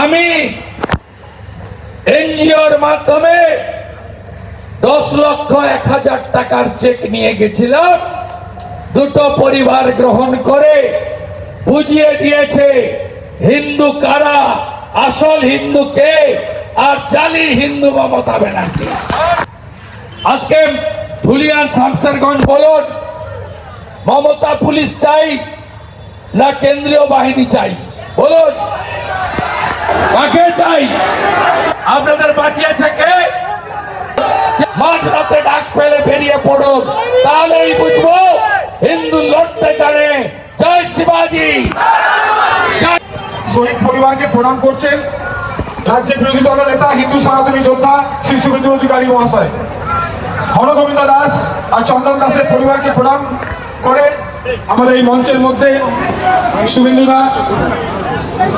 আমি এনজিওর মাধ্যমে দশ লক্ষ এক হাজার টাকার চেক নিয়ে গেছিলাম। দুটো পরিবার গ্রহণ করে বুঝিয়ে দিয়েছে, হিন্দু কারা? আসল হিন্দু কে? আর জালি হিন্দু মমতা ব্যানার্জি। আজকে ধুলিয়ান শামসেরগঞ্জ বলুন, মমতা পুলিশ চাই না কেন্দ্রীয় বাহিনী চাই? বলুন। কাকে চাই আপনাদের বাঁচিয়েছে কে? মাঝ রাতে ডাক পেলে বেরিয়ে পড়ুন। তাহলেই বুঝব হিন্দু লড়তে জানে। জয় শিবাজি। শহীদ পরিবারকে প্রণাম করছেন রাজ্যের বিরোধী দলের নেতা, হিন্দু সনাতনী যোদ্ধা শ্রী শুভেন্দু অধিকারী মহাশয়। হরগোবিন্দ দাস আর চন্দন দাসের পরিবারকে প্রণাম করে আমাদের এই মঞ্চের মধ্যে শুভেন্দুদা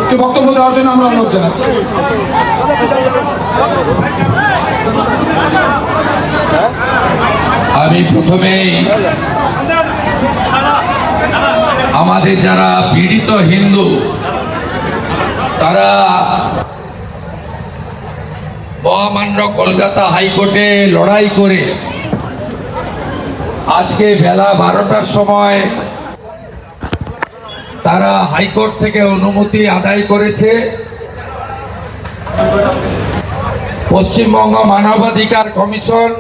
কে বক্তব্য দেওয়ার জন্য আমরা অনুরোধ জানাচ্ছি। আমি প্রথমেই আমাদের যারা পীড়িত হিন্দু, তারা মহামান্য কলকাতা হাইকোর্টে লড়াই করে আজকে বেলা বারোটার সময় তারা হাইকোর্ট থেকে অনুমতি আদায় করেছে। পশ্চিমবঙ্গ মানবাধিকার কমিশন,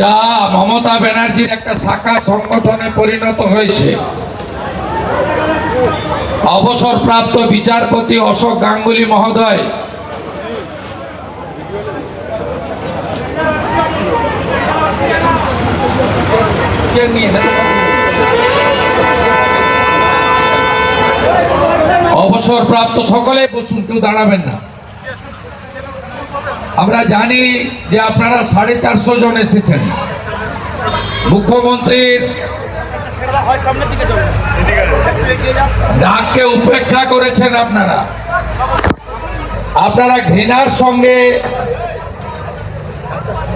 যা মমতা ব্যানার্জির একটা শাখা সংগঠনে পরিণত হয়েছে। অবসরপ্রাপ্ত বিচারপতি অশোক গাঙ্গুলি মহোদয় অবসরপ্রাপ্ত সকলে বসুন, কেউ দাঁড়াবেন না। আমরা জানি যে আপনারা সাড়ে চারশো জন এসেছেন। মুখ্যমন্ত্রীর ডাককে উপেক্ষা করেছেন আপনারা। আপনারা ঘৃণার সঙ্গে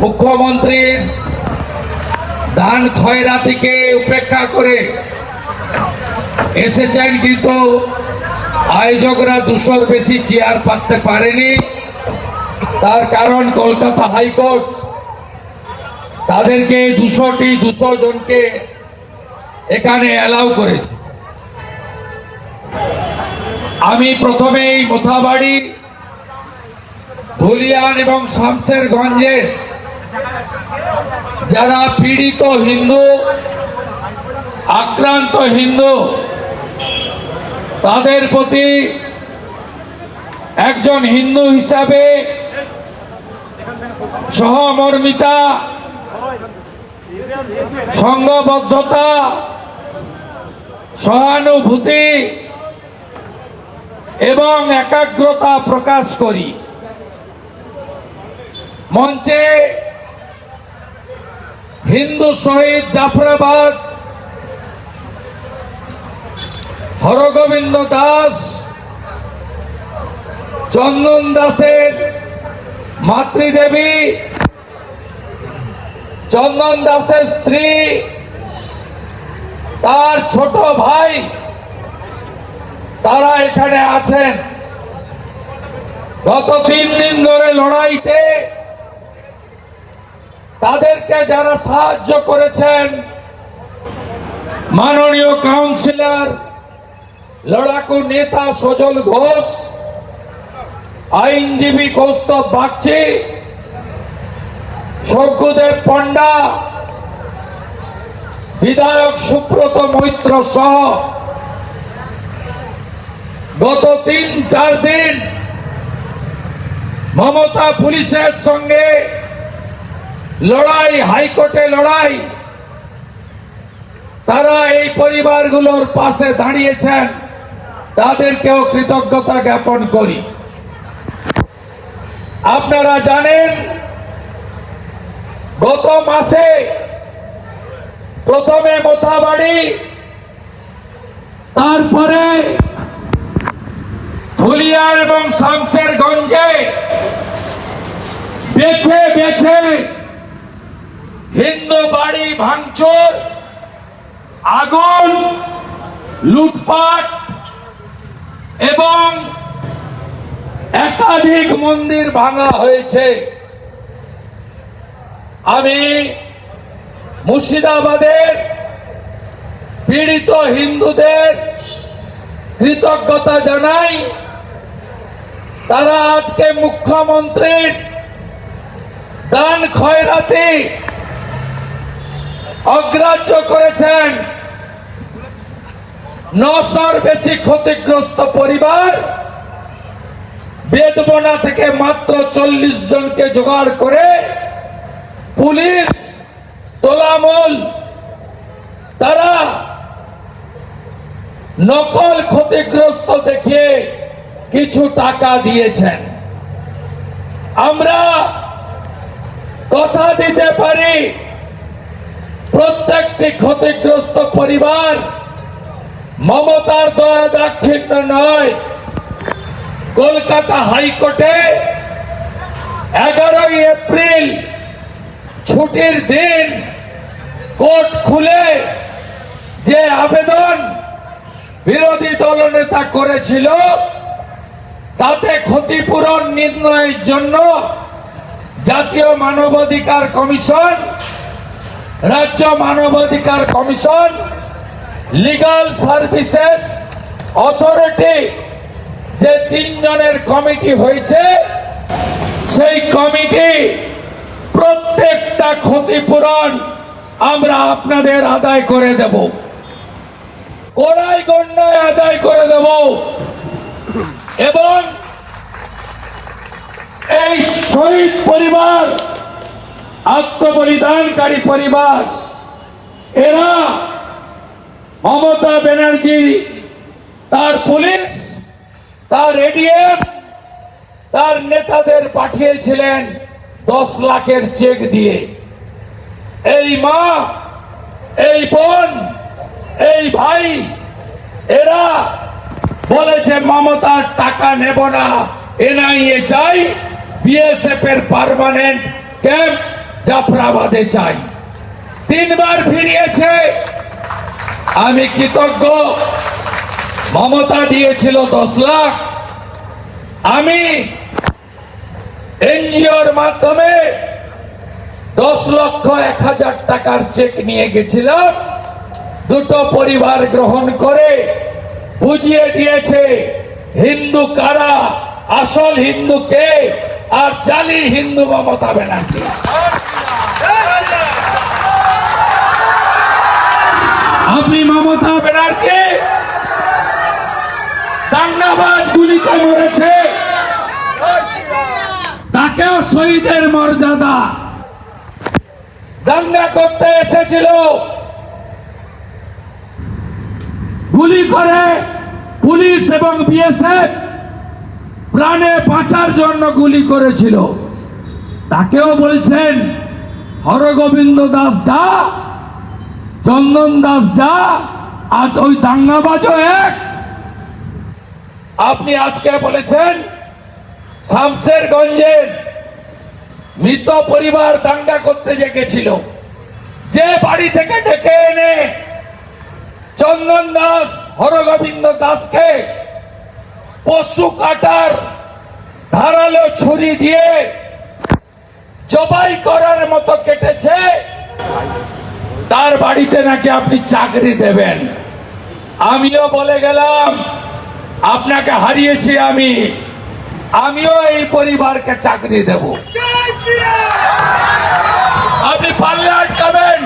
মুখ্যমন্ত্রীর দান খয়রাতিকে উপেক্ষা করে এসেছেন, কিন্তু আয়োজকরা দুশোর বেশি চেয়ার পাততে পারেনি। তার কারণ কলকাতা হাইকোর্ট। তাদেরকে দুশোটি, দুশো জনকে এখানে অ্যালাউ করেছে। আমি প্রথমেই মোথাবাড়ি, ধুলিয়ান এবং শামসেরগঞ্জের যারা পীড়িত হিন্দু, আক্রান্ত হিন্দু তাদের প্রতি একজন হিন্দু হিসাবে সহমর্মিতা সংঘবদ্ধতা সহানুভূতি এবং একাগ্রতা প্রকাশ করি। মঞ্চে হিন্দু শহীদ জাফরাবাদ হরগোবিন্দ দাস, চন্দন দাসের মাতৃদেবী, চন্দন দাসের স্ত্রী, তার ছোট ভাই, তারা এখানে আছেন। গত তিন দিন ধরে লড়াইতে তাদেরকে যারা সাহায্য করেছেন, মাননীয় কাউন্সিলর লড়াকু নেতা সজল ঘোষ, আইনজীবী কৌস্তব বাগচি সজ্ঞদেব পণ্ডা, বিধায়ক সুব্রত মৈত্র সহ গত তিন, চার দিন মমতা পুলিশের সঙ্গে লড়াই, হাইকোর্টে লড়াই, তারা এই পরিবারগুলোর পাশে দাঁড়িয়েছেন। তাদেরকেও কৃতজ্ঞতা জ্ঞাপন করি। আপনারা জানেন, গত মাসে প্রথমে মোথাবাড়ি, তারপরে ধুলিয়ার এবং শামসেরগঞ্জে বেছে বেছে হিন্দু বাড়ি ভাঙচুর, আগুন, লুটপাট এবং একাধিক মন্দির ভাঙা হয়েছে। আমি মুর্শিদাবাদের পীড়িত হিন্দুদের কৃতজ্ঞতা জানাই। তারা আজকে মুখ্যমন্ত্রীর দান খয়রাতি অগ্রাহ্য করেছেন। নশোর বেশি ক্ষতিগ্রস্ত পরিবার বেদবনা থেকে মাত্র চল্লিশ জনকে জোগাড় করে পুলিশ, তোলামল, তারা নকল ক্ষতিগ্রস্ত দেখিয়ে কিছু টাকা দিয়েছেন। আমরা কথা দিতে পারি, প্রত্যেকটি ক্ষতিগ্রস্ত পরিবার মমতার দয়া দাক্ষিণ্য নয়। কলকাতা হাইকোর্টে এগারোই এপ্রিল ছুটির দিন কোর্ট খুলে যে আবেদন বিরোধী দলনেতা করেছিল, তাতে ক্ষতিপূরণ নির্ণয়ের জন্য জাতীয় মানবাধিকার কমিশন, রাজ্য মানবাধিকার কমিশন লিগাল সার্ভিসেস অথরিটি যে তিনজনের কমিটি হয়েছে, সেই কমিটি প্রত্যেকটা ক্ষতিপূরণ আমরা আপনাদের আদায় করে দেব। কোড়াই গণ্যায় আদায় করে দেব। এবং এই শহীদ পরিবার, আত্মবলিদানকারী পরিবার, এরা মমতা ব্যানার্জি, তার পুলিশ, তার এডিএম তার নেতাদের পাঠিয়েছিলেন দশ লাখের চেক দিয়ে। এই মা, এই বোন, এই ভাই, এরা বলেছে মমতার টাকা নেব না, এনআইএ চাই বিএসএফ এর পারমানেন্ট ক্যাম্প জাফরাবাদে চাই। তিনবার ফিরিয়েছে আমি কৃতজ্ঞ। মমতা দিয়েছিল দশ লাখ। আমি এনজিওর মাধ্যমে দশ লক্ষ এক হাজার টাকার চেক নিয়ে গেছিলাম। দুটো পরিবার গ্রহণ করে বুঝিয়ে দিয়েছে, হিন্দু কারা? আসল হিন্দু কে? আর জালি হিন্দু মমতা ব্যানার্জি। মমতা ব্যানার্জি দাঙ্গাবাজ গুলিতে মরেছে। তাকেও শহীদের মর্যাদা। দাঙ্গা করতে এসেছিল। গুলি করে পুলিশ এবং বিএসএফ প্রাণে বাঁচার জন্য গুলি করেছিল। তাকেও বলছেন, হরগোবিন্দ দাস যা চন্দন দাস যা, আর ওই দাঙ্গাবাজও এক। আপনি আজকে বলেছেন শামসেরগঞ্জের মৃত পরিবার দাঙ্গা করতে যে গেছিল, যে বাড়ি থেকে ডেকে এনে চন্দন দাস, হরগোবিন্দ দাসকে পশু কাটার ধারালো ছুরি দিয়ে জবাই করার মতো কেটেছে। তার বাড়িতে নাকি আপনি চাকরি দেবেন? আমিও বলে গেলাম, আপনাকে হারিয়েছি আমি। আমিও এই পরিবারকে চাকরি দেব। আপনি পারলে আটকাবেন।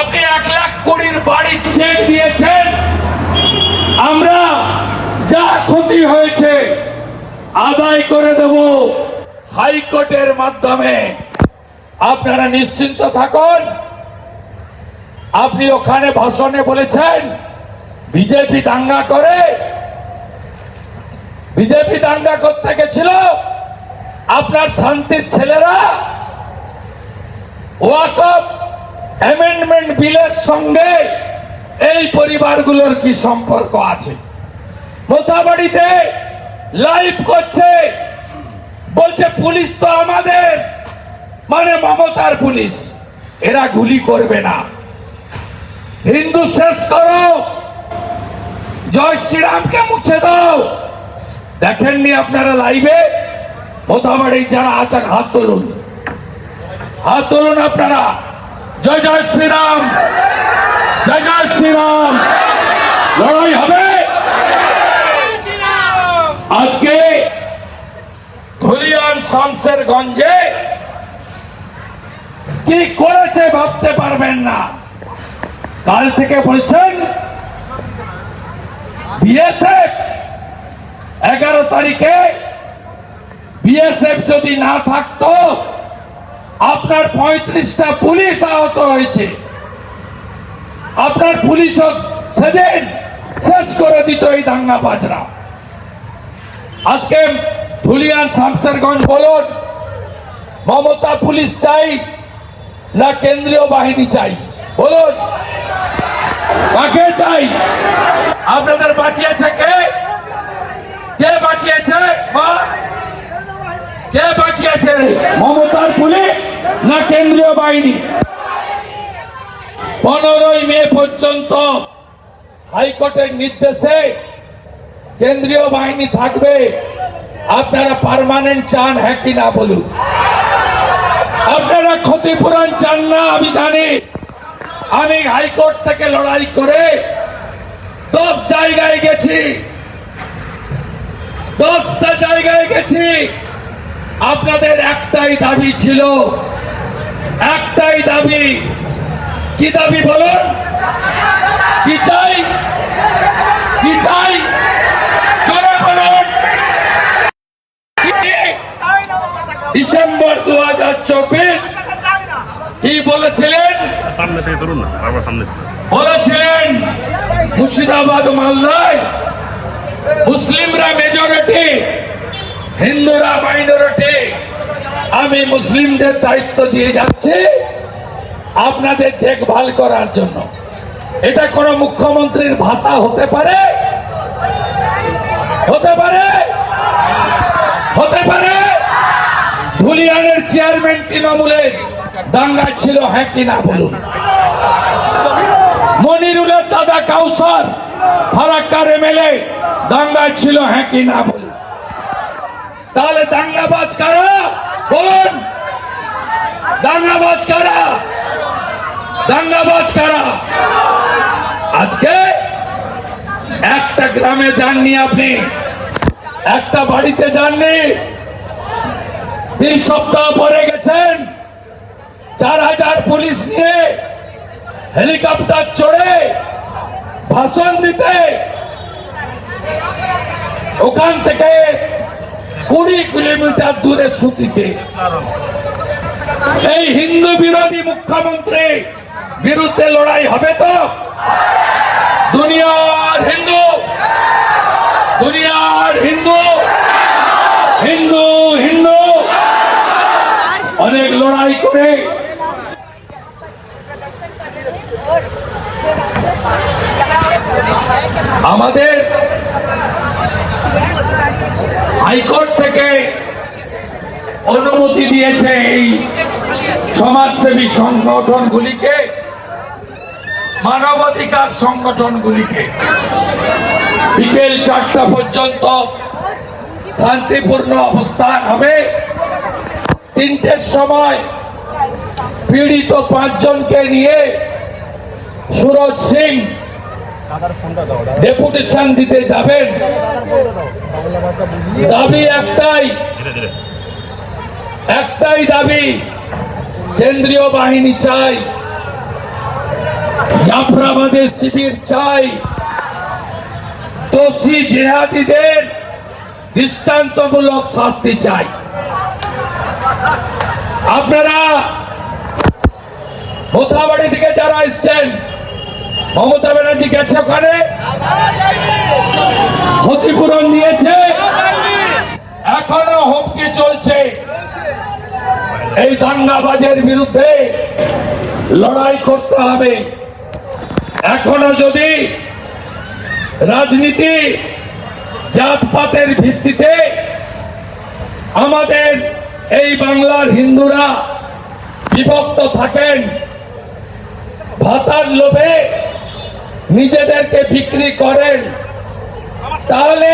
আপনি এক লাখ কোটির বাড়ি চেক দিয়েছেন। আমরা যা ক্ষতি হয়েছে, আদায় করে দেব। হাইকোর্টের মাধ্যমে আপনারা নিশ্চিন্ত থাকুন। আপনি ওখানে ভাষণে বলেছেন, বিজেপি দাঙ্গা করে, বিজেপি দাঙ্গা করতে গেছিল। আপনার শান্তির ছেলেরা, ওয়াকফ অ্যামেন্ডমেন্ট বিলের সঙ্গে এই পরিবারগুলোর কি সম্পর্ক আছে? মোতাবাড়িতে লাইভ করছে, বলছে পুলিশ তো আমাদের। মানে মমতার পুলিশ। এরা গুলি করবে না। হিন্দু শেষ করো। জয় শ্রীরামকে মুছে দাও। দেখেননি আপনারা লাইভে মোতাবাড়ি যারা আছেন, হাত তুলুন। হাত তুলুন আপনারা। জয় জয় শ্রীরাম। জয় জয় শ্রীরাম। লড়াই হবে। আজকে ধুলিয়ান শামসের গঞ্জে কি করেছে ভাবতে পারবেন না। কাল থেকে বলছেন, বিএসএফ এগারো তারিখে বিএসএফ যদি না থাকতো, আপনার পঁয়ত্রিশটা পুলিশ আহত হয়েছে। আপনার পুলিশও সেদিন শেষ করে দিত এই দাঙ্গা বাজরা আজকে ধুলিয়ান শামসেরগঞ্জ বলুন, মমতা পুলিশ চাই না কেন্দ্রীয় বাহিনী চাই। বলুন। কাকে চাই? আপনাদের বাঁচিয়েছে কে? কে বাঁচিয়েছে? কে বাঁচিয়েছে? মমতার পুলিশ না কেন্দ্রীয় বাহিনী? পনেরোই মে পর্যন্ত হাইকোর্টের নির্দেশে কেন্দ্রীয় বাহিনী থাকবে। আপনারা পার্মানেন্ট চান হ্যাঁ কিনা বলুন। আপনারা ক্ষতিপূরণ চান না, আমি জানি। আমি হাইকোর্ট থেকে লড়াই করে দশ জায়গায় গেছি। দশটা জায়গায় গেছি। আপনাদের একটাই দাবি ছিল। একটাই দাবি। কি দাবি বলুন? কি চাই? কি চাই জোরে বলুন কি? ডিসেম্বর দু হাজার চব্বিশ। কি বলেছিলেন? সামনে থেকে ধরুন না বারবার সামনে বলেছিলেন, মুর্শিদাবাদ মালদায় মুসলিমরা মেজরিটি হিন্দুরা মাইনরিটি আমি মুসলিমদের দায়িত্ব দিয়ে যাচ্ছি আপনাদের দেখভাল করার জন্য। এটা কোন মুখ্যমন্ত্রীর ভাষা হতে পারে? হতে পারে? হতে পারে? ধুলিয়ানের চেয়ারম্যান তৃণমূলের দাঙ্গা ছিল হ্যাঁ কিনা বলুন। মনিরুলের দাদা কাউসার, ফারাক্কার এমএলএ, দাঙ্গায় ছিল হ্যাঁ কি না বলুন। তাহলে দাঙ্গাবাজ কারা? বলুন। দাঙ্গাবাজ কারা? দাঙ্গাবাজ কারা? আজকে একটা গ্রামে যাননি আপনি, একটা বাড়িতে যাননি তিন সপ্তাহ পরে গেছেন। চার হাজার পুলিশ নিয়ে হেলিকপ্টার চড়ে ভাষণ দিতে ওখান থেকে কুড়ি কিলোমিটার দূরে সুতিতে। এই হিন্দু বিরোধী মুখ্যমন্ত্রী বিরুদ্ধে লড়াই হবে তো? দুনিয়ার হিন্দু দুনিয়ার হিন্দু হিন্দু অনেক লড়াই করে। আমাদের হাইকোর্ট থেকে অনুমতি দিয়েছে এই সমাজসেবী সংগঠনগুলিকে, মানবাধিকার সংগঠনগুলিকে। বিকেল চারটা পর্যন্ত শান্তিপূর্ণ অবস্থান হবে। তিনটের সময় পীড়িত পাঁচজনকে নিয়ে সুরজ সিং ডেপুটেশন দিতে যাবেন। দাবি একটাই একটাই দাবি, কেন্দ্রীয় বাহিনী চাই জাফরাবাদের শিবির চাই। দোষী জেহাদিদের দৃষ্টান্তমূলক শাস্তি চাই। আপনারা মোথাবাড়ি থেকে যারা এসছেন, মমতা ব্যানার্জি গেছে ওখানে। ক্ষতিপূরণ নিয়েছে এখনও হুমকি চলছে। এই দাঙ্গাবাজের বিরুদ্ধে লড়াই করতে হবে। এখনও যদি রাজনীতি জাতপাতের ভিত্তিতে আমাদের এই বাংলার হিন্দুরা বিভক্ত থাকেন। ভাতার লোভে নিজেদেরকে বিক্রি করেন। তাহলে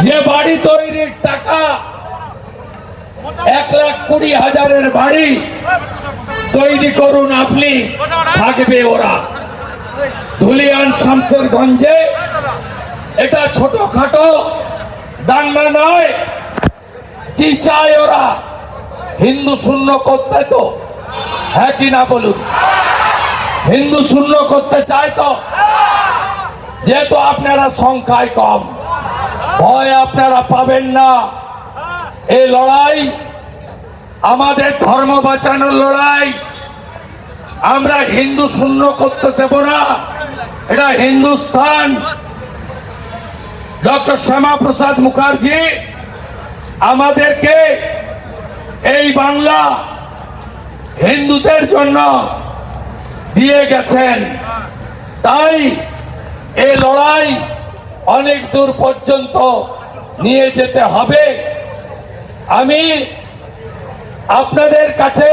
যে বাড়ি তৈরির টাকা এক লাখ কুড়ি হাজারের বাড়ি তৈরি করুন আপনি, থাকবে ওরা। ধুলিয়ান শামসেরগঞ্জে এটা ছোটখাটো দাঙ্গা নয় কি চায় ওরা? হিন্দু শূন্য করতে তো? হ্যাঁ কি না বলুন? হিন্দু শূন্য করতে চায় তো? যেহেতু আপনারা সংখ্যায় কম, ভয় আপনারা পাবেন না। এই লড়াই, আমাদের ধর্ম বাঁচানোর লড়াই, আমরা হিন্দু শূন্য করতে দেব না। এটা হিন্দুস্তান ডক্টর শ্যামা প্রসাদ মুখার্জি আমাদেরকে এই বাংলা হিন্দুদের জন্য দিয়ে গেছেন। তাই এই লড়াই অনেক দূর পর্যন্ত নিয়ে যেতে হবে। আমি আপনাদের কাছে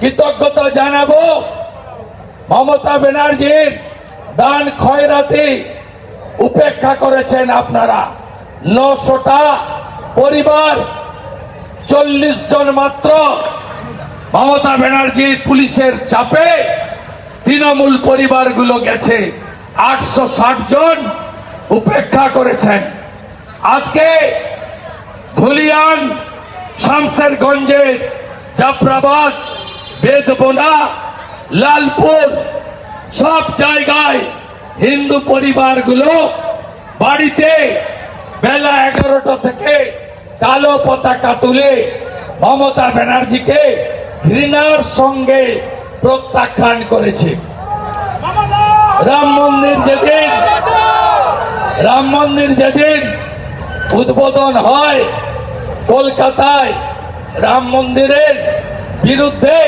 কৃতজ্ঞতা জানাব, মমতা ব্যানার্জির দান খয়রাতি উপেক্ষা করেছেন আপনারা। নশোটা পরিবার, চল্লিশ জন মাত্র। মমতা ব্যানার্জির পুলিশের চাপে তৃণমূল পরিবারগুলো গেছে। আটশো ষাট জন উপেক্ষা করেছেন। আজকে ধুলিয়ান, শামসেরগঞ্জে, জাফরাবাদ, বেদবোনা, লালপুর, সব জায়গায় হিন্দু পরিবারগুলো বাড়িতে বেলা এগারোটা থেকে কালো পতাকা তুলে মমতা ব্যানার্জিকে ঘৃণার সঙ্গে প্রত্যাখ্যান করেছে। রাম মন্দির যেদিন, রাম মন্দির যেদিন উদ্বোধন হয়, কলকাতায় রাম মন্দিরের বিরুদ্ধে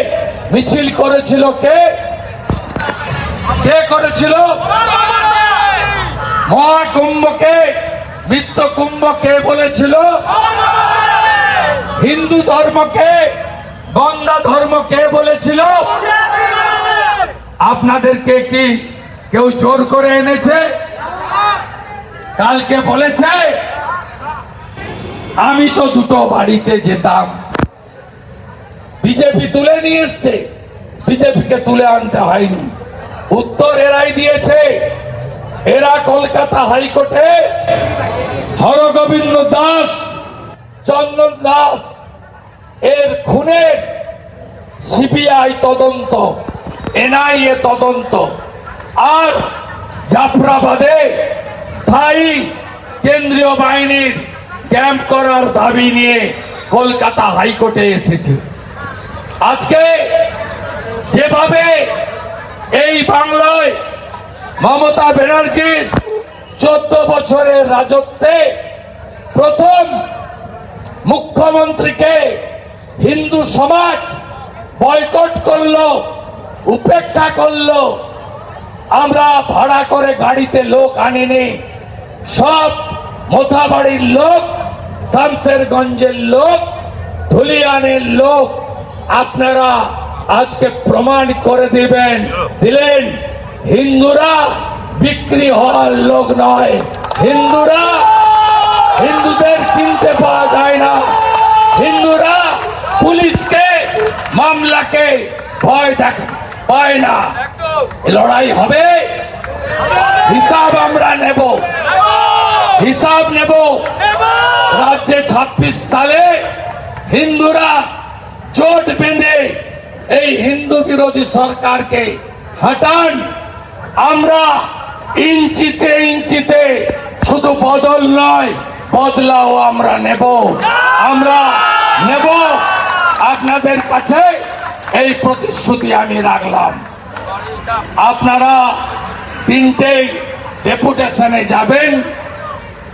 মিছিল করেছিল কে? কে করেছিল? মহাকুম্ভকে মিত্র কুম্ভ কে বলেছিল? হিন্দু ধর্মকে গঙ্গা ধর্ম কে বলেছিল? আপনাদেরকে কি কেউ জোর করে এনেছে? কালকে বলেছে? আমি তো দুটো বাড়িতে যেতাম। বিজেপি তুলে নিয়ে এসছে। বিজেপিকে তুলে আনতে হয়নি। উত্তর এরাই দিয়েছে। এরা কলকাতা হাইকোর্টে হরগোবিন্দ দাস চন্দন দাস এর খুনের সিবিআই তদন্ত এনআইএ তদন্ত আর জাফরাবাদে স্থায়ী কেন্দ্রীয় বাহিনীর ক্যাম্প করার দাবি নিয়ে কলকাতা হাইকোর্টে এসেছে। আজকে যেভাবে এই বাংলায় মমতা ব্যানার্জির চোদ্দ বছরের রাজত্বে প্রথম মুখ্যমন্ত্রীকে হিন্দু সমাজ বয়কট করল, উপেক্ষা করল। আমরা ভাড়া করে গাড়িতে লোক আনিনি। সব মোথাবাড়ির লোক শামসেরগঞ্জের লোক, ধুলিয়ানের লোক, আপনারা আজকে প্রমাণ করে দিবেন, দিলেন। হিন্দুরা বিক্রি হওয়ার লোক নয়। হিন্দুরা হিন্দুদের চিনতে পাওয়া যায় না। হিন্দুরা পুলিশকে, মামলাকে ভয় দেখ, পায় না। লড়াই হবে। হিসাব আমরা নেব। হিসাব নেব। রাজ্যে ছাব্বিশ সালে হিন্দুরা জোট বেঁধে এই হিন্দু বিরোধী সরকারকে হটান। আমরা ইঞ্চিতে ইঞ্চিতে শুধু বদল নয়, বদলাও আমরা নেব। আমরা নেব। আপনাদের কাছে এই প্রতিশ্রুতি আমি রাখলাম। আপনারা তিনটে ডেপুটেশনে যাবেন,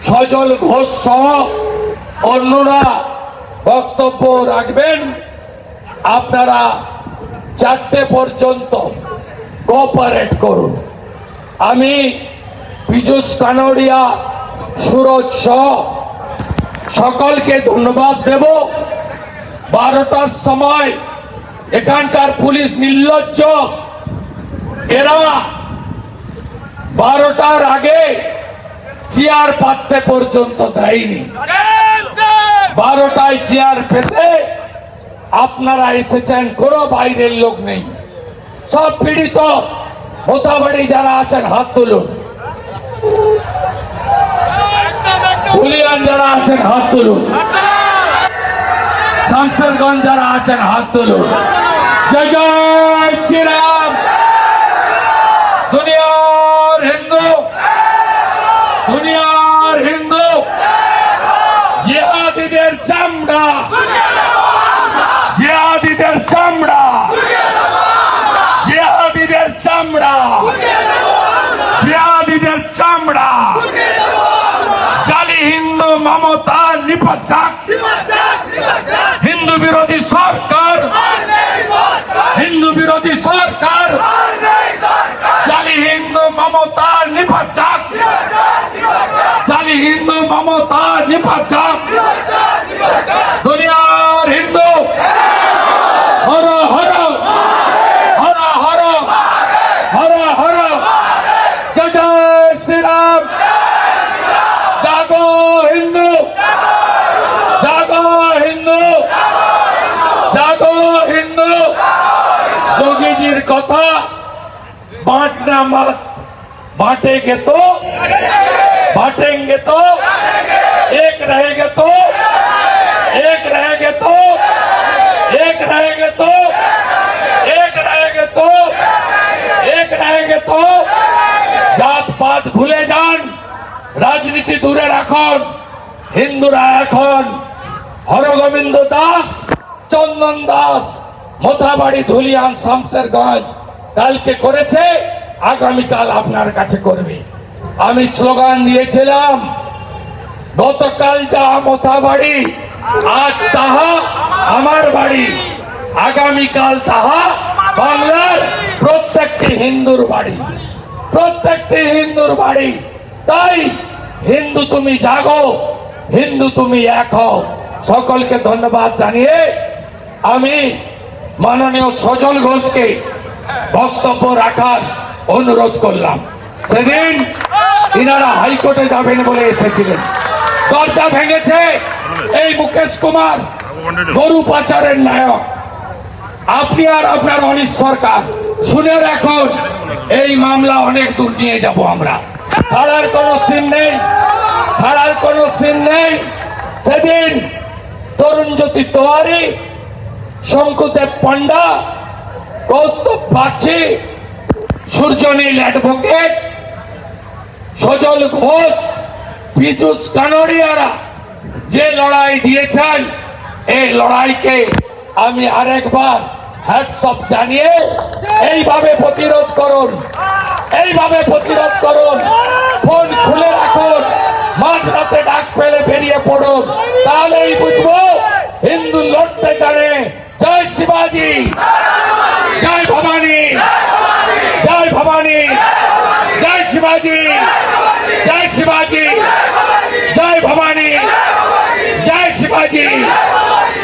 সজল ঘোষ সহ অন্যরা বক্তব্য রাখবেন। আপনারা চারটে পর্যন্ত কোঅপারেট করুন। আমি পীযুষ কানোরিয়া সুরজ সহ সকলকে ধন্যবাদ দেব। বারোটার সময় এখানকার পুলিশ নির্লজ্জ। এরা বারোটার আগে চেয়ার পাততে পর্যন্ত দেয়নি। বারোটায় চেয়ার পেতে আপনারা এসেছেন, কোনো বাইরের লোক নেই। সব পীড়িত। মোতাবাড়ি যারা আছেন, হাত তুলুন। হুলিয়ান যারা আছেন, হাত তুলুন। শামসেরগঞ্জ যারা আছেন, হাত তুলুন। জয় জয় শ্রীরাম দুনিয়ার হিন্দু দুনিয়ার হিন্দু জিহাদিদের চামড়া জিহাদিদের চামড়া জিহাদিদের চামড়া জিহাদিদের চামড়া জালি হিন্দু হিন্দু বিরোধী সরকার। হিন্দু বিরোধী সরকার। জালি হিন্দু মমতা নিপাচাক জালি হিন্দু মমতা নিপাচাক যোগীজির কথা बांटना मत बांटेंगे तो बांटेंगे तो एक रहेंगे तो एक रहेंगे तो एक रहेंगे तो एक रहेंगे तो एक रहेंगे तो জাত পাত ভুলে যান রাজনীতি দূরে রাখুন হিন্দুরা এখন হরগোবিন্দ দাস চন্দন দাস মোথাবাড়ি ধুলিয়ান শামসেরগঞ্জ কালকে করেছে, আগামীকাল আপনার কাছে করবে। আমি স্লোগান দিয়েছিলাম, গতকাল যা মোথাবাড়ি, আজ তাহা আমার বাড়ি। আগামীকাল তাহা বাংলার প্রত্যেকটি হিন্দুর বাড়ি। প্রত্যেকটি হিন্দুর বাড়ি। তাই হিন্দু তুমি জাগো, হিন্দু তুমি এক হও। সকলকে ধন্যবাদ জানিয়ে আমি মাননীয় সজল ঘোষকে বক্তব্য রাখার অনুরোধ করলাম। সেদিন ইনারা হাইকোর্টে যাবেন বলে এসেছিলেন। দরজা ভেঙেছে এই মুকেশ কুমার গরু পাচারের নায়ক। আপনি আর আপনার অনিশ সরকার, শুনে রাখুন, এই মামলা অনেক দূর নিয়ে যাব আমরা। ছাড়ার কোনো সিন নেই, ছাড়ার কোনো সিন নেই। সেদিন তরুণ জ্যোতি তোয়ারি শঙ্কুদেব পণ্ডা, কৌস্তব বাগচি সূর্যনীল অ্যাডভোকেট, সজল ঘোষ, পীযুষ কানোরিয়ারা যে লড়াই দিয়েছেন, এই লড়াইকে আমি আরেকবার হ্যাটসঅপ জানিয়ে এইভাবে প্রতিরোধ করুন। এইভাবে প্রতিরোধ করুন। ফোন খুলে রাখুন। মাঝরাতে ডাক পেলে বেরিয়ে পড়ুন। তাহলেই বুঝব হিন্দু লড়তে জানে জয় শিবাজি। জয় ভবানী। জয় ভবানী। জয় শিবাজি। জয় শিবাজি। জয় ভবানী। জয় শিবাজি।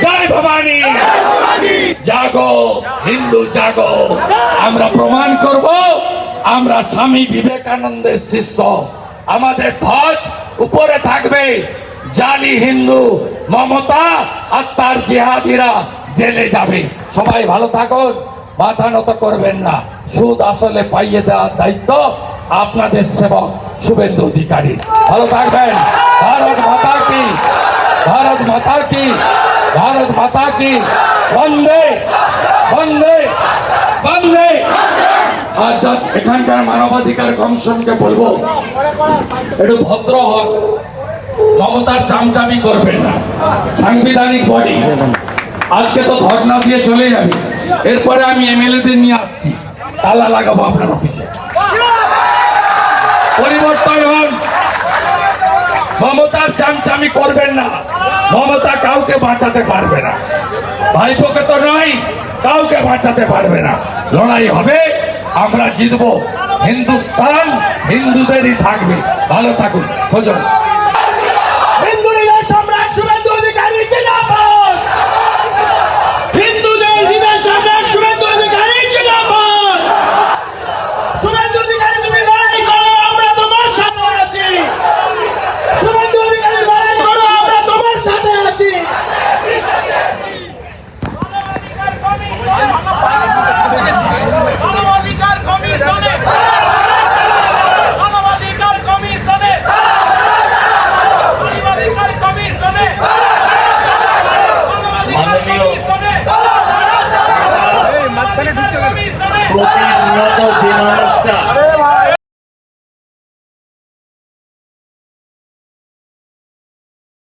জয় ভবানী। জাগো, হিন্দু জাগো। আমরা প্রমাণ করব, আমরা স্বামী বিবেকানন্দের শিষ্য। আমাদের ধ্বজ উপরে থাকবে জালি হিন্দু, মমতা আর তার জেহাদিরা। জেলে যাবে। সবাই ভালো থাকুন, মাথা নত করবেন না। সুদ আসলে পাইয়ে দেওয়ার দায়িত্ব আপনাদের সেবক শুভেন্দু অধিকারী। ভালো থাকবেন। ভারত মাতা কি? ভারত মাতা কি? ভারত মাতা কি? বন্দে বন্দে বন্দে! আচ্ছা এখানকার মানবাধিকার কমিশনকে বলব, একটু ভদ্র হন। মমতার চামচামি করবেন না। সাংবিধানিক বডি আজকে তো ধর্ণা দিয়ে চলে যাবে। এরপরে আমি এমএলএদের নিয়ে আসছি। তালা লাগাবো আপনার অফিসে। পরিবর্তন হন। মমতার চামচামি করবেন না। মমতা কাউকে বাঁচাতে পারবে না। ভাইপোকে তো নয়, কাউকে বাঁচাতে পারবে না। লড়াই হবে, আমরা জিতবো। হিন্দুস্তান হিন্দুদেরই থাকবে। ভালো থাকুন খোঁজন